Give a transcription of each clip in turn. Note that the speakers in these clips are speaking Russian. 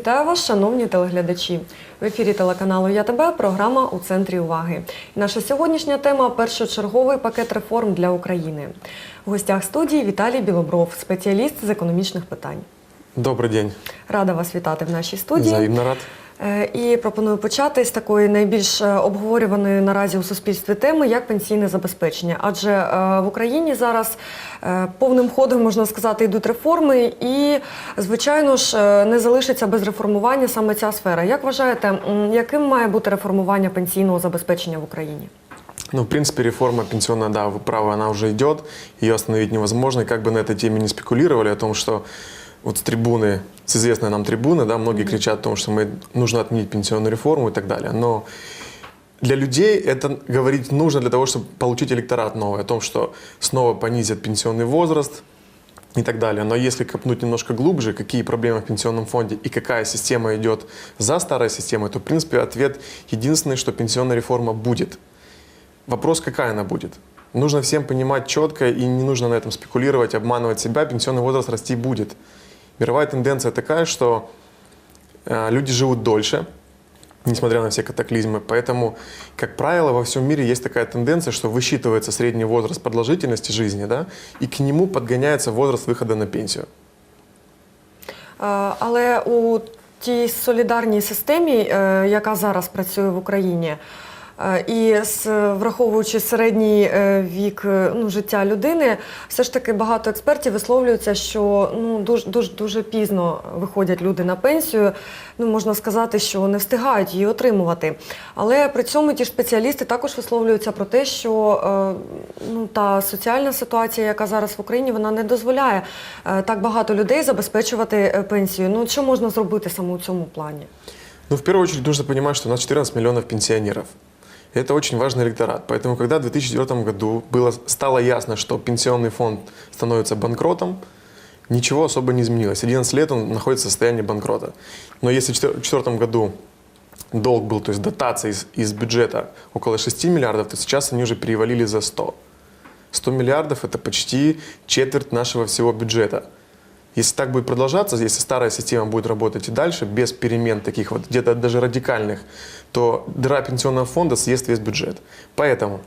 Вітаю вас, шановні телеглядачі. В ефірі телеканалу Я тебе програма у центрі уваги. Наша сьогоднішня тема першочерговий пакет реформ для України. В гостях студії Віталій Білобров, спеціаліст з економічних питань. Добрий день. Рада вас вітати в нашій студії. Взаємно рад. Е, І пропоную почати з такої найбільш е, обговорюваної наразі у суспільстві теми, як пенсійне забезпечення. Адже е, в Україні зараз е, повним ходом можна сказати йдуть реформи, і звичайно ж е, не залишиться без реформування саме ця сфера. Як вважаєте, м, яким має бути реформування пенсійного забезпечення в Україні? Ну, в принципе, реформа пенсионная, да, вы правы, она уже идет, ее остановить невозможно. И как бы на этой теме не спекулировали о том, что вот с трибуны, с известной нам трибуны, да, многие кричат о том, что мы, нужно отменить пенсионную реформу и так далее. Но для людей это говорить нужно для того, чтобы получить электорат новый, о том, что снова понизят пенсионный возраст и так далее. Но если копнуть немножко глубже, какие проблемы в пенсионном фонде и какая система идет за старой системой, то, в принципе, ответ единственный, что пенсионная реформа будет. Вопрос, какая она будет. Нужно всем понимать четко и не нужно на этом спекулировать, обманывать себя. Пенсионный возраст расти будет Мировая тенденция такая, что э, люди живут дольше, несмотря на все катаклизмы. Поэтому, как правило, во всем мире есть такая тенденция, что высчитывается средний возраст продолжительности жизни, да, и к нему подгоняется возраст выхода на пенсию. Е, Але у тій солідарній системі, е, яка зараз працює в Україні, е, і з- враховуючи середній е, вік е, ну, життя людини, все ж таки багато експертів висловлюються, що ну, дуже, дуже, дуже пізно виходять люди на пенсію. Ну, можна сказати, що не встигають її отримувати. Але при цьому ті спеціалісти також висловлюються про те, що е, ну, та соціальна ситуація, яка зараз в Україні, вона не дозволяє е, так багато людей забезпечувати е, пенсію. Ну, що можна зробити саме у цьому плані? Ну, в первую очередь нужно понимать, что у нас 14 миллионов пенсионеров. Это очень важный электорат. Поэтому, когда в 2004 году было, стало ясно, что пенсионный фонд становится банкротом, ничего особо не изменилось. 11 лет он находится в состоянии банкрота. Но если в 2004 году долг был, то есть дотации из, из бюджета около 6 миллиардов, то сейчас они уже перевалили за 100. 100 миллиардов – это почти четверть нашего всего бюджета. Если так будет продолжаться, если старая система будет работать и дальше, без перемен таких вот, где-то даже радикальных, то дыра пенсионного фонда съест весь бюджет. Поэтому,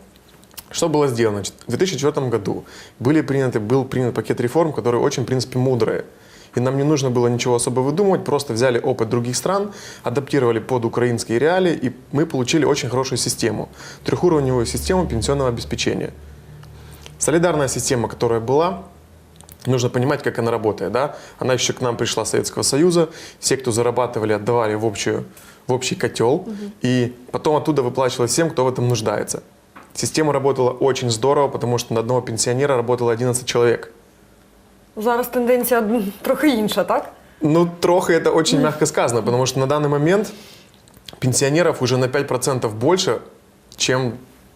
что было сделано? Значит, В 2004 году были приняты, был принят пакет реформ, которые очень, в принципе, мудрые. И нам не нужно было ничего особо выдумывать, просто взяли опыт других стран, адаптировали под украинские реалии, и мы получили очень хорошую систему. Трехуровневую систему пенсионного обеспечения. Солидарная система, которая была, нужно понимать, как она работает. Да? Она еще к нам пришла с Советского Союза. Все, кто зарабатывали, отдавали в, общую, в общий котел. И потом оттуда выплачивалось всем, кто в этом нуждается. Система работала очень здорово, потому что на одного пенсионера работало 11 человек. Зараз тенденція м, трохи інша, так? Ну, трохи это очень мягко сказано, потому что на данный момент пенсионеров уже на 5% больше, чем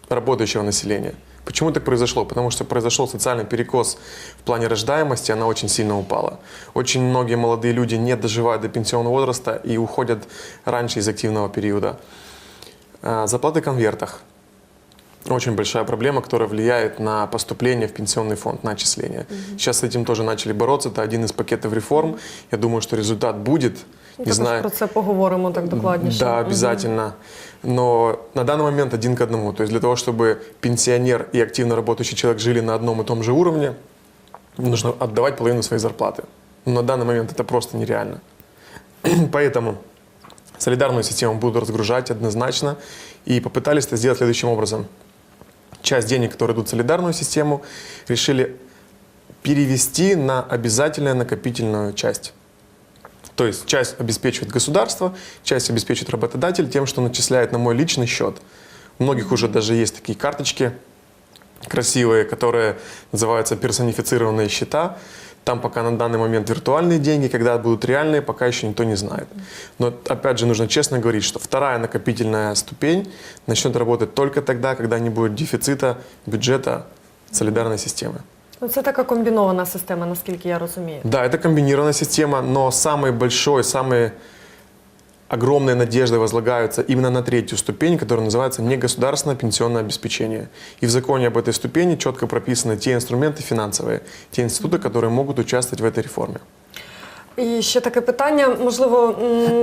работающего населения. Почему так произошло? Потому что произошел социальный перекос в плане рождаемости, она очень сильно упала. Очень многие молодые люди не доживают до пенсионного возраста и уходят раньше из активного периода. А, Заплаты в конвертах. Очень большая проблема, которая влияет на поступление в пенсионный фонд, на отчисления. Сейчас с этим тоже начали бороться. Это один из пакетов реформ. Я думаю, что результат будет. Ну, Не знаю. про це поговоримо так докладніше. Да, обязательно. Но на данный момент один к одному. То есть для того, чтобы пенсионер и активно работающий человек жили на одном и том же уровне, нужно отдавать половину своей зарплаты. Но на данный момент это просто нереально. Поэтому солидарную систему будут разгружать однозначно. И попытались это сделать следующим образом. Часть денег, которые идут в солидарную систему, решили перевести на обязательную накопительную часть. То есть часть обеспечивает государство, часть обеспечивает работодатель тем, что начисляет на мой личный счет. У многих уже даже есть такие карточки красивые, которые называются персонифицированные счета. Там пока на данный момент виртуальные деньги, когда будут реальные, пока еще никто не знает. Но опять же нужно честно говорить, что вторая накопительная ступень начнет работать только тогда, когда не будет дефицита бюджета солидарной системы. Ну, це така комбінована система, наскільки я розумію. Да, это комбинированная система, но самый большой, самые огромные надежды возлагаются именно на третью ступень, которая называется негосударственное пенсионное обеспечение. И в законе об этой ступени четко прописаны те инструменты финансовые, те институты, которые могут участвовать в этой реформе. І ще таке питання. Можливо,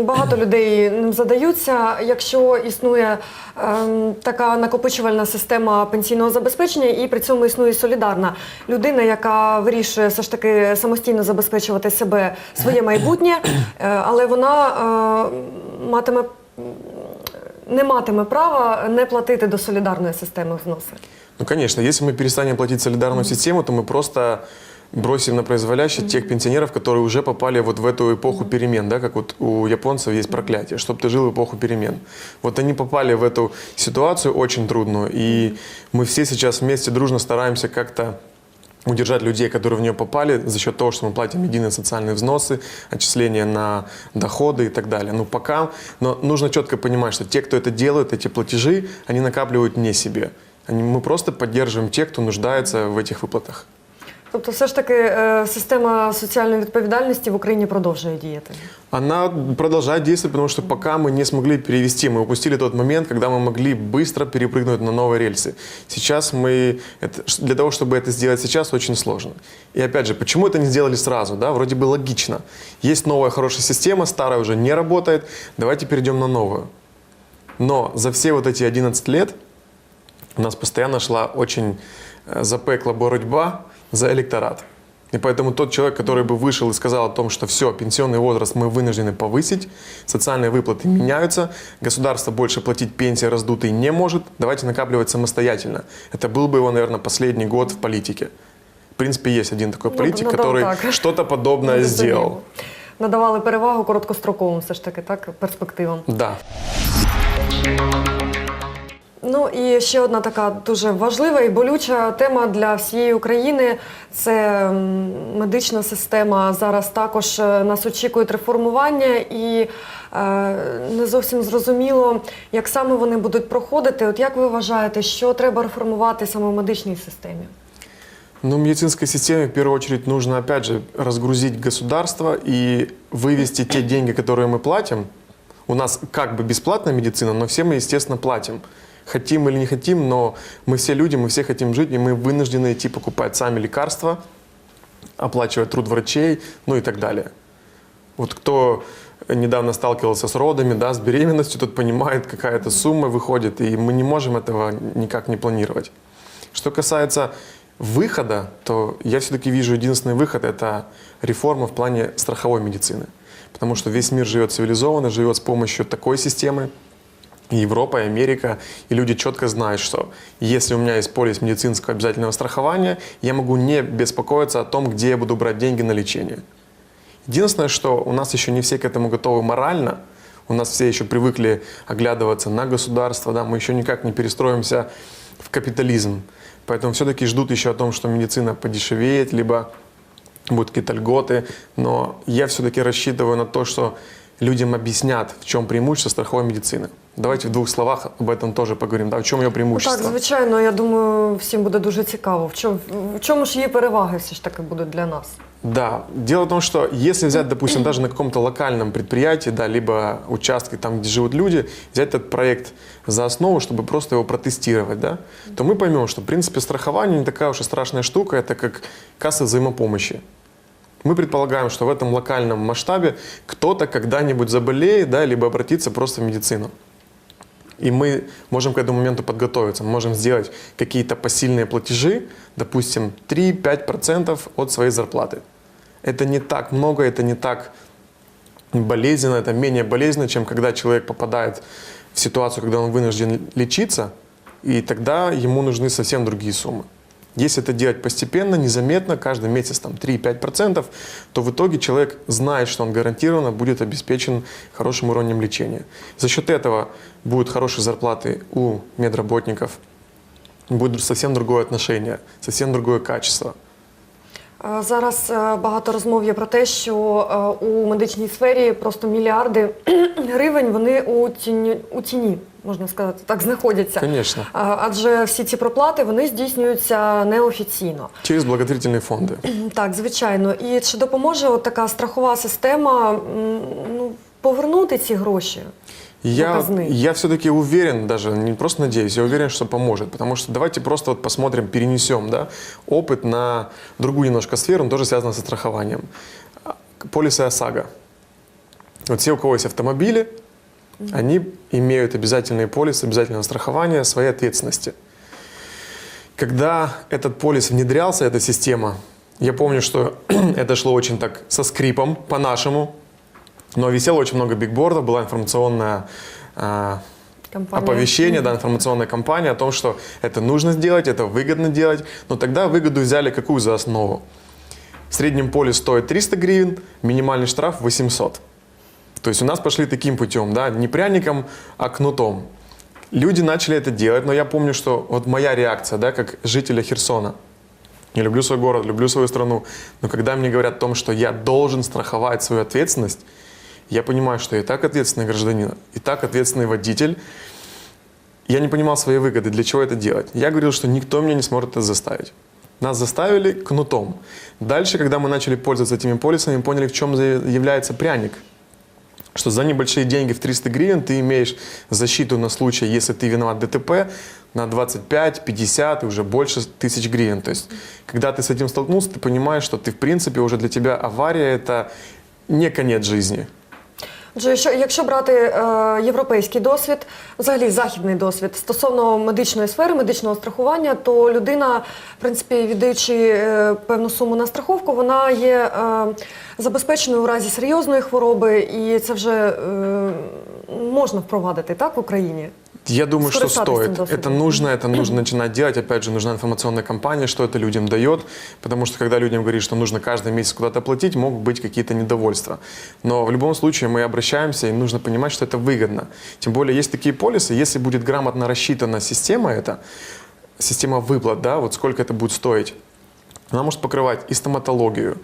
багато людей ним задаються. Якщо існує ем, така накопичувальна система пенсійного забезпечення, і при цьому існує солідарна людина, яка вирішує все ж таки самостійно забезпечувати себе своє майбутнє, е, але вона е, матиме. Не матиме права не платити до солідарної системи взноси. Ну, конечно, если мы перестанем платить солидарную систему, то мы просто бросим на произволящее тех пенсионеров, которые уже попали вот в эту эпоху перемен, да, как вот у японцев есть проклятие, чтобы ты жил в эпоху перемен. Вот они попали в эту ситуацию очень трудную, и мы все сейчас вместе дружно стараемся как-то удержать людей, которые в нее попали, за счет того, что мы платим единые социальные взносы, отчисления на доходы и так далее. Ну, пока, но нужно четко понимать, что те, кто это делают, эти платежи, они накапливают не себе. Они, мы просто поддерживаем тех, кто нуждается в этих выплатах. Тобто, все ж таки, е, система соціальної відповідальності в Україні продовжує діяти. Она продолжает действовать, потому что пока мы не смогли перевести, мы упустили тот момент, когда мы могли быстро перепрыгнуть на новые рельсы. Сейчас мы, это, для того, чтобы это сделать сейчас, очень сложно. И опять же, почему это не сделали сразу? Да? Вроде бы логично. Есть новая хорошая система, старая уже не работает, давайте перейдем на новую. Но за все вот эти 11 лет у нас постоянно шла очень э, запекла борьба за электорат. И поэтому тот человек, который бы вышел и сказал о том, что все, пенсионный возраст мы вынуждены повысить, социальные выплаты меняются, государство больше платить пенсии раздутые не может, давайте накапливать самостоятельно. Это был бы его, наверное, последний год в политике. В принципе, есть один такой Ну, политик, ну да, который так. что-то подобное Ну, сделал. Надавали перевагу короткостроковим все ж таки, так, перспективам. Да. Ну і ще одна така дуже важлива і болюча тема для всієї України це м, медична система. Зараз також е, нас очікують реформування, і е, не зовсім зрозуміло, як саме вони будуть проходити. От як ви вважаєте, що треба реформувати саме в медичній системі? Ну, в медицинской системе в первую очередь нужно, опять же, разгрузить государство и вывести те деньги, которые мы платим. У нас как бы бесплатная медицина, но все мы, естественно, платим. Хотим или не хотим, но мы все люди, мы все хотим жить, и мы вынуждены идти покупать сами лекарства, оплачивать труд врачей, ну и так далее. Вот кто недавно сталкивался с родами, да, с беременностью, тот понимает, какая то сумма выходит, и мы не можем этого никак не планировать. Что касается выхода, то я все-таки вижу единственный выход – это реформа в плане страховой медицины. Потому что весь мир живет цивилизованно, живет с помощью такой системы, Европа, Америка, и люди четко знают, что если у меня есть полис медицинского обязательного страхования, я могу не беспокоиться о том, где я буду брать деньги на лечение. Единственное, что у нас еще не все к этому готовы морально, у нас все еще привыкли оглядываться на государство, да, мы еще никак не перестроимся в капитализм. Поэтому все-таки ждут еще о том, что медицина подешевеет, либо будут какие-то льготы. Но я все-таки рассчитываю на то, что людям объяснят, в чем преимущество страховой медицины. Давайте в двух словах об этом тоже поговорим. Да, в чем ее Ну, преимущество? так, звичайно, я думаю, всім буде дуже цікаво. В чому, в чому ж її переваги все ж таки будуть для нас? Да, дело в том, что если взять, допустим, даже на каком-то локальном предприятии, да, либо участке, там, где живут люди, взять этот проект за основу, чтобы просто его протестировать, да, то мы поймем, что, в принципе, страхование не такая уж и страшная штука, это как касса взаимопомощи. Мы предполагаем, что в этом локальном масштабе кто-то когда-нибудь заболеет, да, либо обратится просто в медицину. И мы можем к этому моменту подготовиться. Мы можем сделать какие-то посильные платежи, допустим, 3-5% от своей зарплаты. Это не так много, это не так болезненно, это менее болезненно, чем когда человек попадает в ситуацию, когда он вынужден лечиться, и тогда ему нужны совсем другие суммы. Если это делать постепенно, незаметно, каждый месяц там 3-5%, то в итоге человек знает, что он гарантированно будет обеспечен хорошим уровнем лечения. За счет этого будут хорошие зарплаты у медработников, будет совсем другое отношение, совсем другое качество. Е, Зараз е, багато розмов є про те, що е, у медичній сфері просто мільярди гривень вони у тіні, у тіні, можна сказати, так знаходяться. Конечно. Е, Адже всі ці проплати вони здійснюються неофіційно. Через благотворительные фонды. Так, звичайно. І чи допоможе от така страхова система м, ну, повернути ці гроші? Я, Заказные. я все-таки уверен, даже не просто надеюсь, я уверен, что поможет. Потому что давайте просто вот посмотрим, перенесем да, опыт на другую немножко сферу, он тоже связан со страхованием. полисы ОСАГО. Вот все, у кого есть автомобили, они имеют обязательные полисы, обязательное страхование своей ответственности. Когда этот полис внедрялся, эта система, я помню, что это шло очень так со скрипом, по-нашему, но висело очень много бигбордов, была информационная а, Компания. оповещение, да, информационная кампания о том, что это нужно сделать, это выгодно делать. Но тогда выгоду взяли какую за основу? В среднем поле стоит 300 гривен, минимальный штраф 800. То есть у нас пошли таким путем, да, не пряником, а кнутом. Люди начали это делать, но я помню, что вот моя реакция, да, как жителя Херсона. Я люблю свой город, люблю свою страну, но когда мне говорят о том, что я должен страховать свою ответственность, я понимаю, что я и так ответственный гражданин, и так ответственный водитель. Я не понимал своей выгоды, для чего это делать. Я говорил, что никто меня не сможет это заставить. Нас заставили кнутом. Дальше, когда мы начали пользоваться этими полисами, мы поняли, в чем является пряник. Что за небольшие деньги в 300 гривен ты имеешь защиту на случай, если ты виноват в ДТП, на 25, 50 и уже больше тысяч гривен. То есть, когда ты с этим столкнулся, ты понимаешь, что ты, в принципе, уже для тебя авария – это не конец жизни. Отже, якщо, якщо брати е, європейський досвід, взагалі західний досвід стосовно медичної сфери, медичного страхування, то людина, в принципі, віддаючи е, певну суму на страховку, вона є е, забезпеченою у разі серйозної хвороби, і це вже е, можна впровадити так в Україні. Я думаю, что Скористаться этим стоит. досвидом. Это нужно, это нужно начинать делать. Опять же, нужна информационная кампания, что это людям дает. Потому что когда людям говоришь, что нужно каждый месяц куда-то платить, могут быть какие-то недовольства. Но в любом случае мы обращаемся, и нужно понимать, что это выгодно. Тем более есть такие полисы, если будет грамотно рассчитана система эта, система выплат, да, вот сколько это будет стоить, она может покрывать и стоматологию,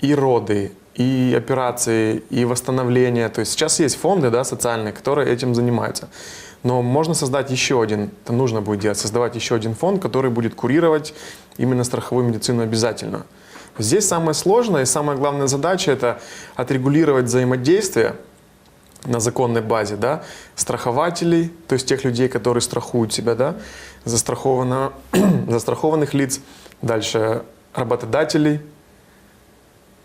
и роды, и операции, и восстановление. То есть сейчас есть фонды да, социальные, которые этим занимаются. Но можно создать еще один, это нужно будет делать, создавать еще один фонд, который будет курировать именно страховую медицину обязательно. Здесь самое сложное и самая главная задача – это отрегулировать взаимодействие на законной базе, да, страхователей, то есть тех людей, которые страхуют себя, да, застрахованных лиц, дальше работодателей,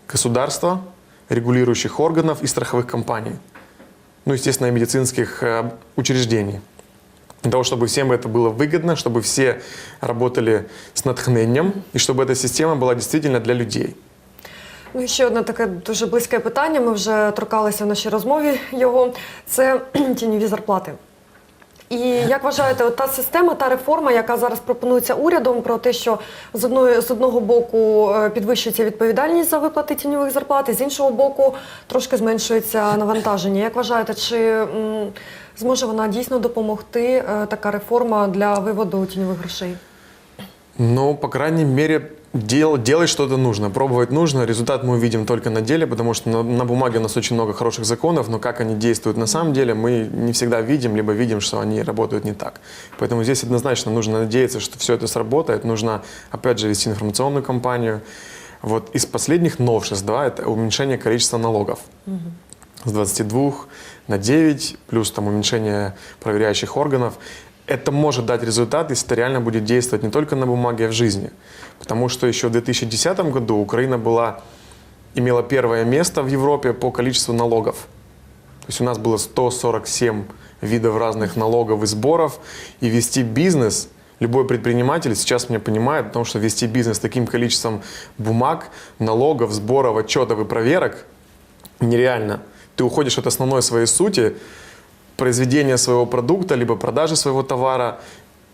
государства, регулирующих органов и страховых компаний. Ну, естественно, и медицинских э, учреждений. Для того, чтобы всем это было выгодно, чтобы все работали с натхнением, и чтобы эта система была действительно для людей. Ну і ще одне таке дуже близьке питання. Ми вже торкалися в нашій розмові його. Це тіньові зарплати. І як вважаєте, та система, та реформа, яка зараз пропонується урядом, про те, що з одної з одного боку е, підвищується відповідальність за виплати тіньових зарплат, і з іншого боку трошки зменшується навантаження. Як вважаєте, чи зможе вона дійсно допомогти е, така реформа для виводу тіньових грошей? Ну, по крайней мере, дел, делать что-то нужно, пробовать нужно. Результат мы увидим только на деле, потому что на, на бумаге у нас очень много хороших законов, но как они действуют на самом деле, мы не всегда видим, либо видим, что они работают не так. Поэтому здесь однозначно нужно надеяться, что все это сработает. Нужно, опять же, вести информационную кампанию. Вот из последних новшеств, да, это уменьшение количества налогов. С 22 на 9, плюс там уменьшение проверяющих органов. Это может дать результат, если это реально будет действовать не только на бумаге, а в жизни. Потому что еще в 2010 году Украина была, имела первое место в Европе по количеству налогов. То есть у нас было 147 видов разных налогов и сборов. И вести бизнес, любой предприниматель сейчас меня понимает, потому что вести бизнес с таким количеством бумаг, налогов, сборов, отчетов и проверок нереально. Ты уходишь от основной своей сути, произведения своего продукта, либо продажи своего товара,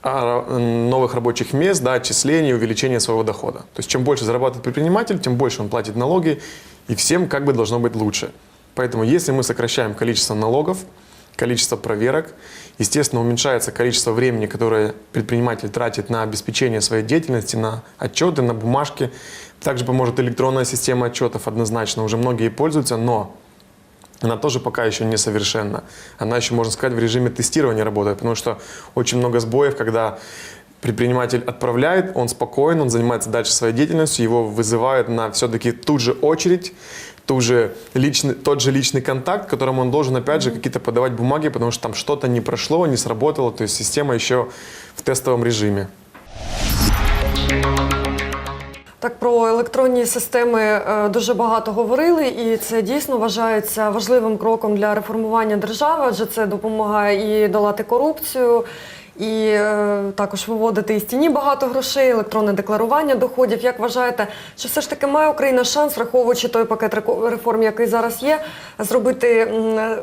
а, новых рабочих мест, да, отчислений, увеличения своего дохода. То есть чем больше зарабатывает предприниматель, тем больше он платит налоги, и всем как бы должно быть лучше. Поэтому если мы сокращаем количество налогов, количество проверок, естественно, уменьшается количество времени, которое предприниматель тратит на обеспечение своей деятельности, на отчеты, на бумажки. Также поможет электронная система отчетов однозначно. Уже многие пользуются, но она тоже пока еще несовершенна. Она еще, можно сказать, в режиме тестирования работает, потому что очень много сбоев, когда предприниматель отправляет, он спокоен, он занимается дальше своей деятельностью, его вызывают на все-таки ту же очередь, ту же личный, тот же личный контакт, которому он должен, опять же, какие-то подавать бумаги, потому что там что-то не прошло, не сработало, то есть система еще в тестовом режиме. Так, про електронні системи е, дуже багато говорили, і це дійсно вважається важливим кроком для реформування держави, адже це допомагає і долати корупцію, і е, також виводити із тіні багато грошей, електронне декларування доходів. Як вважаєте, чи все ж таки має Україна шанс, враховуючи той пакет реформ, який зараз є, зробити е,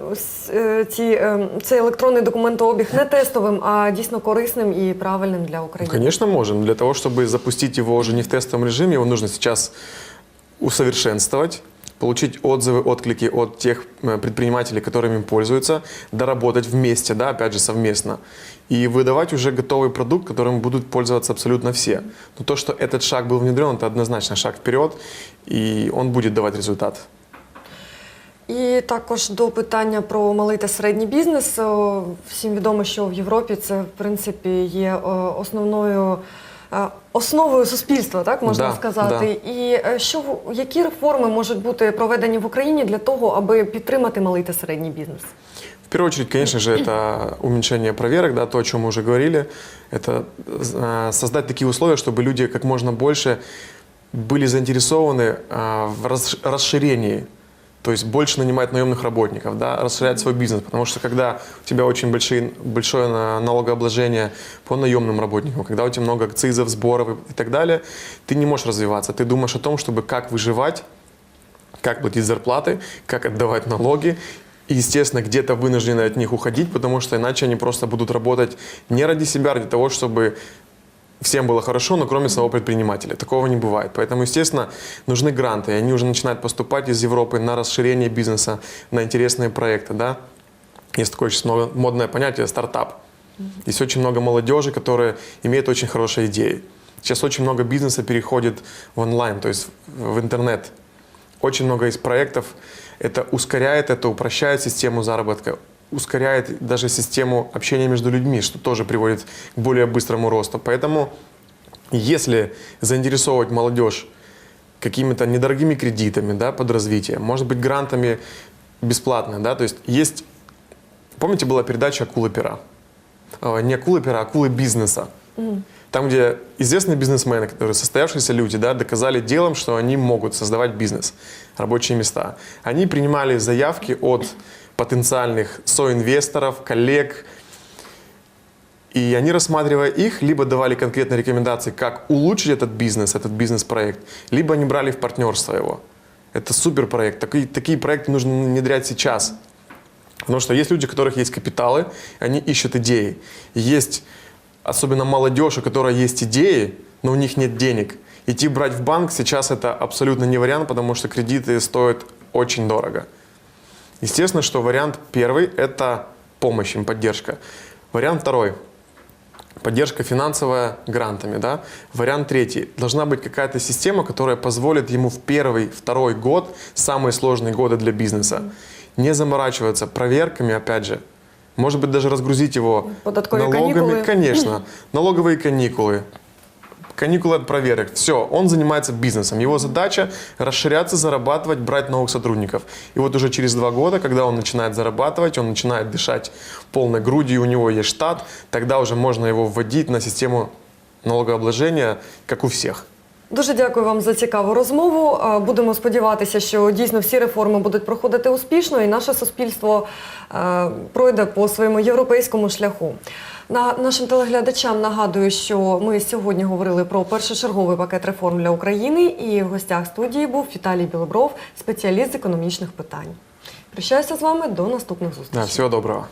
е, ці, е, цей електронний документообіг не тестовим, а дійсно корисним і правильним для Ну, України? Конечно, можем. Для того, чтобы запустить его уже не в тестовом режиме, его нужно сейчас усовершенствовать, получить отзывы, отклики от тех э, предпринимателей, которыми им пользуются, доработать вместе, да, опять же, совместно, и выдавать уже готовый продукт, которым будут пользоваться абсолютно все. Но то, что этот шаг был внедрен, это однозначно шаг вперед, и он будет давать результат. І також до питання про малий та середній бізнес. О, Всім відомо, що в Європі це в принципі є о, основною е, основою суспільства, так можна Да, сказати. І е, що в- які реформи можуть бути проведені в Україні для того, аби підтримати малий та середній бізнес? В первую очередь, конечно же, это уменьшение проверок, да, то, о чем мы уже говорили. Это э, создать такие условия, чтобы люди как можно больше были заинтересованы э, в рас- расширении, то есть больше нанимать наемных работников, да, расширять свой бизнес. Потому что когда у тебя очень большие, большое на- налогообложение по наемным работникам, когда у тебя много акцизов, сборов и так далее, ты не можешь развиваться. Ты думаешь о том, чтобы как выживать, как платить зарплаты, как отдавать налоги. И, естественно, где-то вынуждены от них уходить, потому что иначе они просто будут работать не ради себя, а ради того, чтобы всем было хорошо, но кроме самого предпринимателя. Такого не бывает. Поэтому, естественно, нужны гранты. И они уже начинают поступать из Европы на расширение бизнеса, на интересные проекты. Да? Есть такое очень много, модное понятие стартап. Есть очень много молодежи, которые имеют очень хорошие идеи. Сейчас очень много бизнеса переходит в онлайн, то есть в интернет. Очень много из проектов. Это ускоряет, это упрощает систему заработка, ускоряет даже систему общения между людьми, что тоже приводит к более быстрому росту. Поэтому, если заинтересовывать молодежь какими-то недорогими кредитами да, под развитие, может быть, грантами бесплатно, да, то есть есть, помните, была передача «Акулы пера»? Э, Не акулы пера, а акулы бизнеса. Там, где известные бизнесмены, которые состоявшиеся люди, да, доказали делом, что они могут создавать бизнес, рабочие места. Они принимали заявки от потенциальных соинвесторов, коллег, и они, рассматривая их, либо давали конкретные рекомендации, как улучшить этот бизнес, этот бизнес-проект, либо они брали в партнерство его. Это супер проект. Такие, такие проекты нужно внедрять сейчас. Потому что есть люди, у которых есть капиталы, они ищут идеи. Есть особенно молодежь, у которой есть идеи, но у них нет денег. Идти брать в банк сейчас это абсолютно не вариант, потому что кредиты стоят очень дорого. Естественно, что вариант первый – это помощь им, поддержка. Вариант второй – поддержка финансовая грантами. Да? Вариант третий – должна быть какая-то система, которая позволит ему в первый, второй год, самые сложные годы для бизнеса, не заморачиваться проверками, опять же, может быть, даже разгрузить его Податковые налогами. каникулы. Конечно, налоговые каникулы, каникулы от проверок. Все, он занимается бизнесом. Его задача расширяться, зарабатывать, брать новых сотрудников. И вот уже через два года, когда он начинает зарабатывать, он начинает дышать полной грудью, у него есть штат, тогда уже можно его вводить на систему налогообложения, как у всех. Дуже дякую вам за цікаву розмову. Е, Будемо сподіватися, що дійсно всі реформи будуть проходити успішно, і наше суспільство е, пройде по своєму європейському шляху. На нашим телеглядачам нагадую, що ми сьогодні говорили про першочерговий пакет реформ для України, і в гостях студії був Віталій Білобров, спеціаліст з економічних питань. Прощаюся з вами до наступних зустрічей. Всего доброго.